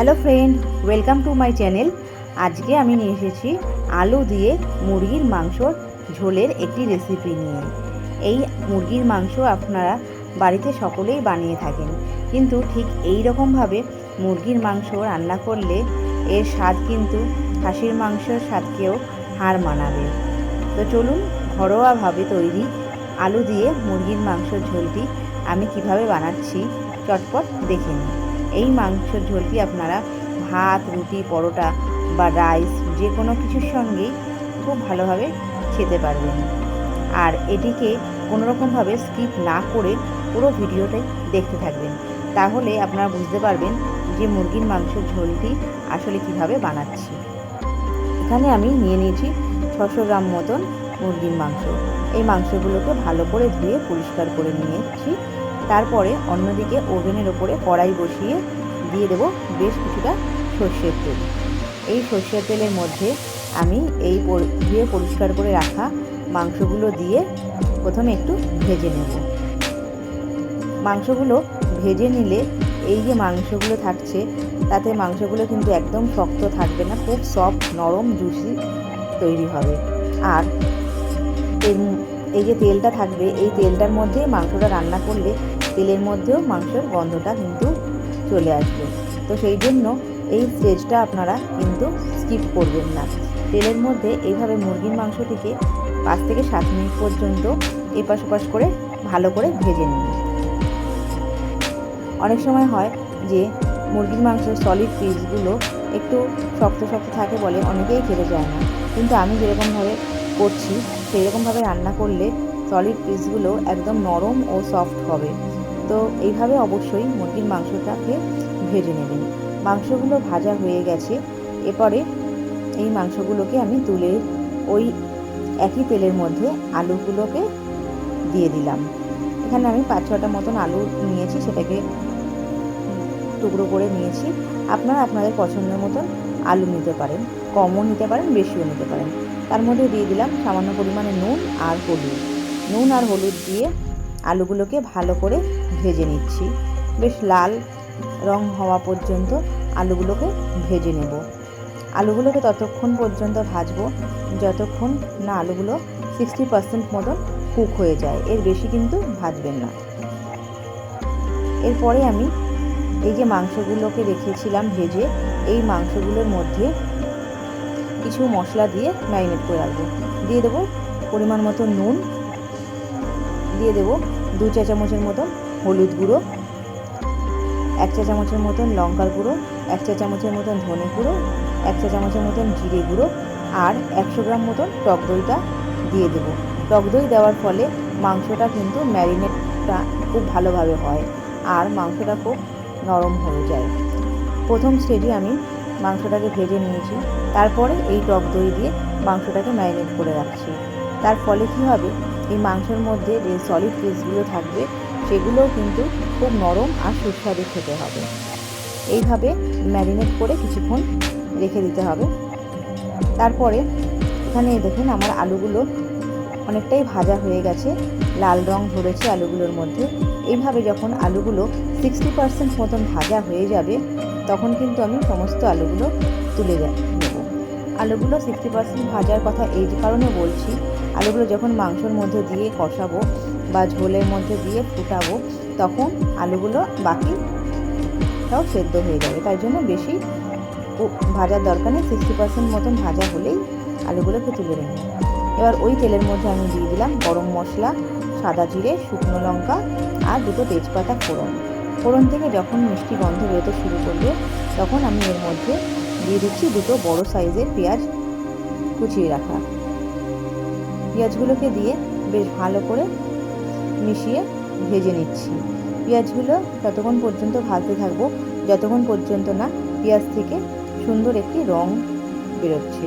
Hello friend, welcome to my channel. আজকে আমি নিয়ে এসেছি আলু দিয়ে মুরগির মাংসর ঝোলের একটি রেসিপি নিয়ে। এই মুরগির মাংস আপনারা বাড়িতে সকলেই বানিয়ে থাকেন। কিন্তু ঠিক এই রকমভাবে মুরগির মাংস রান্না করলে এর স্বাদ কিন্তু খাসির মাংসর স্বাদকেও হার মানাবে। তো চলুন ঘরোয়াভাবে তৈরি আলু দিয়ে মুরগির মাংসর ঝোলটি আমি কীভাবে বানাচ্ছি চটপট দেখে নিন এই মাংসের ঝোলটি আপনারা ভাত, রুটি, পরোটা বা রাইস যে কোনো কিছুর সঙ্গেই খুব ভালোভাবে খেতে পারবেন। আর এটিকে কোনোরকমভাবে স্কিপ না করে পুরো ভিডিওটাই দেখতে থাকবেন। তাহলে আপনারা বুঝতে পারবেন যে মুরগির মাংসের ঝোলটি আসলে কীভাবে বানাচ্ছি। এখানে আমি নিয়ে নিয়েছি ছশো গ্রাম মতন মুরগির মাংস। এই মাংসগুলোকে ভালো করে ধুয়ে পরিষ্কার করে নিয়েছি। তারপরে অন্যদিকে ওভেনের ওপরে কড়াই বসিয়ে দিয়ে দেবো বেশ কিছুটা সর্ষের তেল। এই সর্ষের তেলের মধ্যে আমি এই ধুয়ে পরিষ্কার করে রাখা মাংসগুলো দিয়ে প্রথমে একটু ভেজে নেব। মাংসগুলো ভেজে নিলে এই যে মাংসগুলো থাকছে, তাতে মাংসগুলো কিন্তু একদম শক্ত থাকবে না, খুব সফট নরম জুসি তৈরি হবে। আর এই যে তেলটা থাকবে, এই তেলটার মধ্যে মাংসটা রান্না করলে তেলের মধ্যেও মাংসের গন্ধটা কিন্তু চলে আসবে। তো সেই জন্য এই স্টেজটা আপনারা কিন্তু স্কিপ করবেন না। তেলের মধ্যে এইভাবে মুরগির মাংসটিকে পাঁচ থেকে সাত মিনিট পর্যন্ত এপাশ ওপাশ করে ভালো করে ভেজে নিন। অনেক সময় হয় যে মুরগির মাংসের সলিড পিসগুলো একটু শক্ত শক্ত থাকে বলে অনেকেই খেতে চায় না। কিন্তু আমি যেরকমভাবে করছি সেই রকমভাবে রান্না করলে সলিড পিসগুলো একদম নরম ও সফট হবে। তো এইভাবে অবশ্যই মুরগির মাংসটাকে ভেজে নেবেন। মাংসগুলো ভাজা হয়ে গেছে। এরপরে এই মাংসগুলোকে আমি তুলে ওই একই তেলের মধ্যে আলুগুলোকে দিয়ে দিলাম। এখানে আমি পাঁচ ছটা মতন আলু নিয়েছি, সেটাকে টুকরো করে নিয়েছি। আপনারা আপনাদের পছন্দের মতন আলু নিতে পারেন, কমও নিতে পারেন, বেশিও নিতে পারেন। তার মধ্যে দিয়ে দিলাম সামান্য পরিমাণে নুন আর হলুদ। নুন আর হলুদ দিয়ে আলুগুলোকে ভালো করে ভেজে নিচ্ছি। বেশ লাল রং হওয়া পর্যন্ত আলুগুলোকে ভেজে নেব। আলুগুলোকে ততক্ষণ পর্যন্ত ভাজবো যতক্ষণ না আলুগুলো সিক্সটি পার্সেন্ট মতন কুক হয়ে যায়। এর বেশি কিন্তু ভাজবেন না। এরপরে আমি এই যে মাংসগুলোকে রেখেছিলাম ভেজে, এই মাংসগুলোর মধ্যে কিছু মশলা দিয়ে ম্যারিনেট করে রাখব। দিয়ে দেবো পরিমাণ মতো নুন, দিয়ে দেবো দু চা চামচের মতন হলুদ গুঁড়ো, এক চা চামচের মতন লঙ্কার গুঁড়ো, এক চা চামচের মতন ধনে গুঁড়ো, এক চা চামচের মতন জিরে গুঁড়ো আর একশো গ্রাম মতন টক দইটা দিয়ে দেবো। টক দই দেওয়ার ফলে মাংসটা কিন্তু ম্যারিনেটটা খুব ভালোভাবে হয় আর মাংসটা খুব নরম হয়ে যায়। প্রথম স্টেজে আমি মাংসটাকে ভেজে নিয়েছি, তারপরে এই টক দই দিয়ে মাংসটাকে ম্যারিনেট করে রাখছি। তার ফলে কী হবে? এই মাংসের মধ্যে যে সলিড পিসগুলো থাকবে সেগুলোও কিন্তু খুব নরম আর সুস্বাদু খেতে হবে। এইভাবে ম্যারিনেট করে কিছুক্ষণ রেখে দিতে হবে। তারপরে এখানে দেখুন আমার আলুগুলো অনেকটাই ভাজা হয়ে গেছে, লাল রং ধরেছে আলুগুলোর মধ্যে। এইভাবে যখন আলুগুলো সিক্সটি পার্সেন্ট মতন ভাজা হয়ে যাবে, তখন কিন্তু আমি সমস্ত আলুগুলো তুলে নেব আলুগুলো সিক্সটি পার্সেন্ট ভাজার কথা এই কারণে বলছি, আলুগুলো যখন মাংসর মধ্যে দিয়ে কষাবো বা ঝোলের মধ্যে দিয়ে ফুটাবো, তখন আলুগুলো বাকিটাও সেদ্ধ হয়ে যাবে। তাই জন্য বেশি ভাজার দরকার নেই সিক্সটি পার্সেন্ট মতন ভাজা হলেই আলুগুলোকে তুলে নেব। এবার ওই তেলের মধ্যে আমি দিয়ে দিলাম গরম মশলা, সাদা জিরে, শুকনো লঙ্কা আর দুটো তেজপাতা ফোড়ন। ফোড়ন থেকে যখন মিষ্টি গন্ধ বেরোতে শুরু করবে, তখন আমি এর মধ্যে দিয়ে দিচ্ছি দুটো বড় সাইজের পেঁয়াজ কুচিয়ে রাখা। পেঁয়াজগুলোকে দিয়ে বেশ ভালো করে মিশিয়ে ভেজে নিচ্ছি। পেঁয়াজগুলো ততক্ষণ পর্যন্ত ভাজতে থাকব, যতক্ষণ পর্যন্ত না পেঁয়াজ থেকে সুন্দর একটি রং বেরোচ্ছে।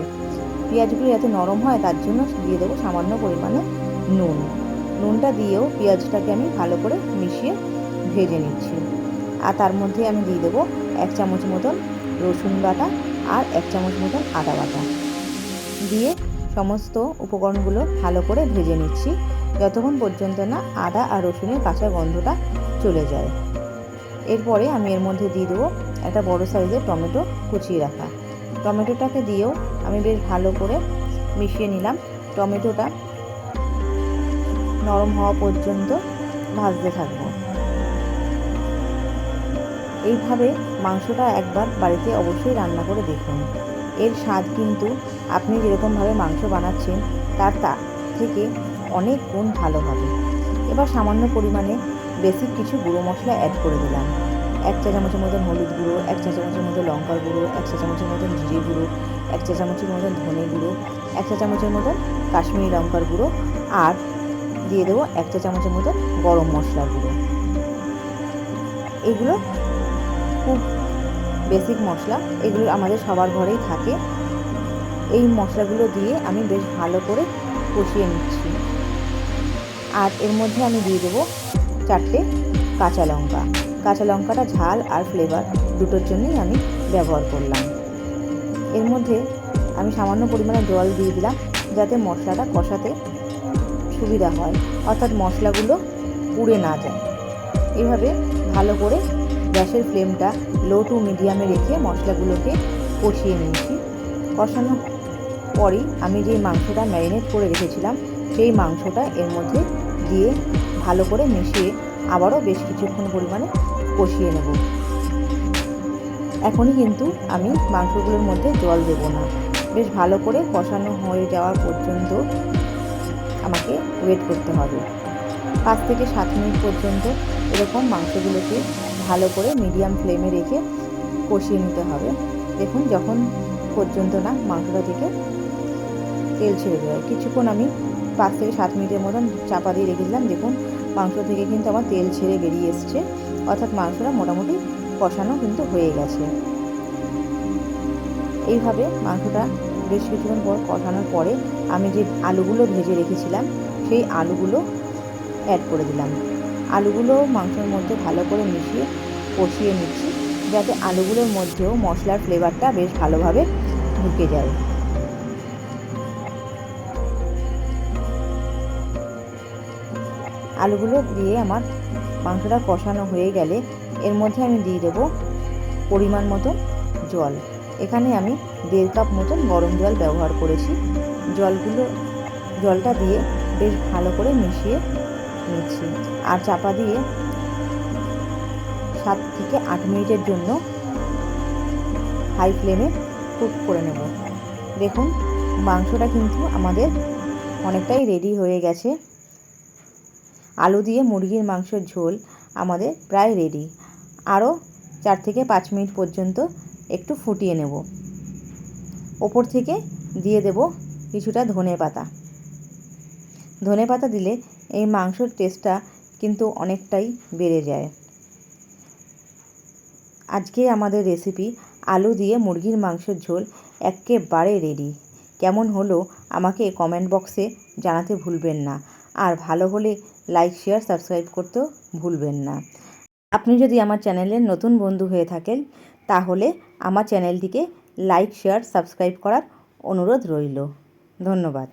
পেঁয়াজগুলো যাতে নরম হয়, তার জন্য দিয়ে দেবো সামান্য পরিমাণে নুন। নুনটা দিয়েও পেঁয়াজটাকে আমি ভালো করে মিশিয়ে ভেজে নিচ্ছি। আর তার মধ্যে আমি দিয়ে দেবো এক চামচ মতন রসুন বাটা আর এক চামচ মতন আদা বাটা। দিয়ে সমস্ত উপকরণগুলো ভালো করে ভেজে নিচ্ছি। যতক্ষণ পর্যন্ত না আদা আর রসুনের কাঁচা গন্ধটা চলে যায়। এরপরে আমি এর মধ্যে দিয়ে দেবো একটা বড় সাইজের টমেটো কুচিয়ে রাখা। টমেটোটাকে দিয়েও আমি বেশ ভালো করে মিশিয়ে নিলাম। টমেটোটা নরম হওয়া পর্যন্ত ভাজতে থাকব। এইভাবে মাংসটা একবার বাড়িতে অবশ্যই রান্না করে দেখুন। এর স্বাদ কিন্তু আপনি যেরকমভাবে মাংস বানাচ্ছেন, তার থেকে অনেক গুণ ভালো হবে। এবার সামান্য পরিমাণে বেসিক কিছু গুঁড়ো মশলা অ্যাড করে দিলাম। এক চা চামচের মতন হলুদ গুঁড়ো, এক চা চামচের মতো লঙ্কার গুঁড়ো, এক চা চামচের মতন জিরে গুঁড়ো, এক চা চামচের মতন ধনে গুঁড়ো, এক চা চামচের মতন কাশ্মীরি লঙ্কার গুঁড়ো আর দিয়ে দেবো এক চা চামচের মতন গরম মশলা গুঁড়ো। এগুলো খুব বেসিক মশলা, এগুলো আমাদের সবার ঘরেই থাকে। এই মশলাগুলো দিয়ে আমি বেশ ভালো করে কষিয়ে নিচ্ছি। আর এর মধ্যে আমি দিয়ে দেবো চারটে কাঁচা লঙ্কা। কাঁচা লঙ্কাটা ঝাল আর ফ্লেভার দুটোর জন্যই আমি ব্যবহার করলাম। এর মধ্যে আমি সামান্য পরিমাণে জল দিয়ে দিলাম যাতে মশলাটা কষাতে সুবিধা হয়, অর্থাৎ মশলাগুলো পুড়ে না যায়। এভাবে ভালো করে গ্যাসের ফ্লেমটা লো টু মিডিয়ামে রেখে মশলাগুলোকে কষিয়ে নিয়েছি। কষানোর পরই আমি যে মাংসটা ম্যারিনেট করে রেখেছিলাম সেই মাংসটা এর মধ্যে দিয়ে ভালো করে মিশিয়ে আবারও বেশ কিছুক্ষণ পরিমাণে কষিয়ে নেব। এখনই কিন্তু আমি মাংসগুলোর মধ্যে জল দেব না। বেশ ভালো করে কষানো হয়ে যাওয়া পর্যন্ত আমাকে ওয়েট করতে হবে। পাঁচ থেকে সাত মিনিট পর্যন্ত এরকম মাংসগুলোকে ভালো করে মিডিয়াম ফ্লেমে রেখে কষিয়ে নিতে হবে। দেখুন যখন পর্যন্ত না মাংসটা থেকে তেল ছেড়ে দেয় কিছুক্ষণ আমি পাঁচ থেকে সাত মিনিটের মতন চাপা দিয়ে রেখেছিলাম দেখুন, মাংস থেকে কিন্তু আমার তেল ছেড়ে বেরিয়ে এসছে। অর্থাৎ মাংসটা মোটামুটি কষানো কিন্তু হয়ে গেছে। এইভাবে মাংসটা বেশ কিছুক্ষণ পর কষানোর পরে আমি যে আলুগুলো ভেজে রেখেছিলাম, সেই আলুগুলো অ্যাড করে দিলাম। আলুগুলো মাংসের মধ্যে ভালো করে মিশিয়ে কষিয়ে নিচ্ছি, যাতে আলুগুলোর মধ্যেও মশলার ফ্লেভারটা বেশ ভালোভাবে ঢুকে যায়। আলুগুলো দিয়ে আমার মাংসটা কষানো হয়ে গেলে এর মধ্যে আমি দিয়ে দেবো পরিমাণ মতো জল। এখানে আমি দেড় কাপ মতন গরম জল ব্যবহার করেছি। জলগুলো, জলটা দিয়ে বেশ ভালো করে মিশিয়ে নিচ্ছি আর চাপা দিয়ে সাত থেকে আট মিনিটের জন্য হাই ফ্লেমে কুক করে নেব। দেখুন, মাংসটা কিন্তু আমাদের অনেকটাই রেডি হয়ে গেছে। আলু দিয়ে মুরগির মাংসের ঝোল আমাদের প্রায় রেডি আরও চার থেকে পাঁচ মিনিট পর্যন্ত একটু ফুটিয়ে নেব। ওপর থেকে দিয়ে দেব কিছুটা ধনে পাতা। ধনে পাতা দিলে এই মাংসর টেস্টটা কিন্তু অনেকটাই বেড়ে যায়। আজকে আমাদের রেসিপি আলু দিয়ে মুরগির মাংসের ঝোল একেবারে রেডি কেমন হলো আমাকে কমেন্ট বক্সে জানাতে ভুলবেন না। আর ভালো হলে লাইক, শেয়ার, সাবস্ক্রাইব করতেও ভুলবেন না। আপনি যদি আমার চ্যানেলের নতুন বন্ধু হয়ে থাকেন, তাহলে আমার চ্যানেলটিকে লাইক, শেয়ার, সাবস্ক্রাইব করার অনুরোধ রইল। ধন্যবাদ।